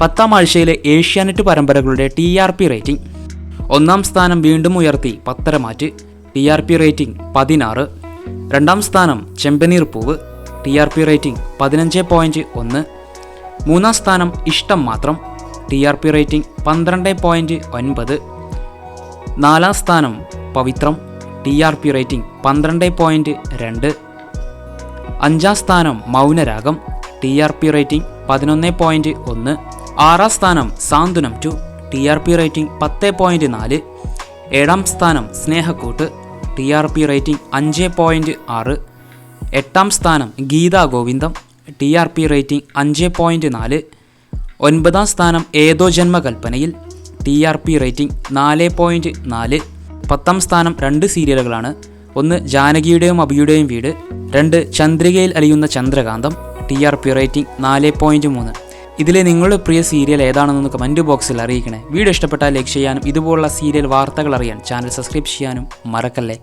പത്താം ആഴ്ചയിലെ ഏഷ്യാനെറ്റ് പരമ്പരകളുടെ ടി ആർ പി റേറ്റിംഗ്. ഒന്നാം സ്ഥാനം വീണ്ടും ഉയർത്തി Patharamattu T R P rating പതിനാറ്. രണ്ടാം സ്ഥാനം Chembaneer Poovu. T R P rating പതിനഞ്ച് പോയിന്റ് ഒന്ന്. മൂന്നാം സ്ഥാനം Ishtam Mathram. T R P rating പന്ത്രണ്ട് പോയിന്റ് ഒൻപത്. നാലാം സ്ഥാനം Pavithram. T R P rating പന്ത്രണ്ട് പോയിന്റ് രണ്ട്. അഞ്ചാം സ്ഥാനം Mounaragam. T R P rating പതിനൊന്ന് പോയിന്റ് ഒന്ന്. ആറാം സ്ഥാനം Santhwanam two T R P rating പത്ത് പോയിന്റ് നാല്. ഏഴാം സ്ഥാനം Snehakkoottu T R P rating അഞ്ച് പോയിന്റ് ആറ്. എട്ടാം സ്ഥാനം Geetha Govindam T R P rating അഞ്ച് പോയിന്റ് നാല്. ഒൻപതാം സ്ഥാനം Etho Janmakalpanayil T R P rating നാല് പോയിന്റ് നാല്. പത്താം സ്ഥാനം രണ്ട് സീരിയലുകളാണ്. ഒന്ന് ജാനകിയുടെയും അബിയുടെയും വീട്. രണ്ട് Chandrikayil Aliyunna Chandrakantham T R P rating നാല് പോയിന്റ് മൂന്ന്. ഇതിലെ നിങ്ങളുടെ പ്രിയ സീരിയൽ ഏതാണെന്നൊന്ന് കമന്റ് ബോക്സിൽ അറിയിക്കണേ. വീഡിയോ ഇഷ്ടപ്പെട്ടാൽ ലൈക്ക് ചെയ്യാനും ഇതുപോലുള്ള സീരിയൽ വാർത്തകൾ അറിയാൻ ചാനൽ സബ്സ്ക്രൈബ് ചെയ്യാനും മറക്കല്ലേ?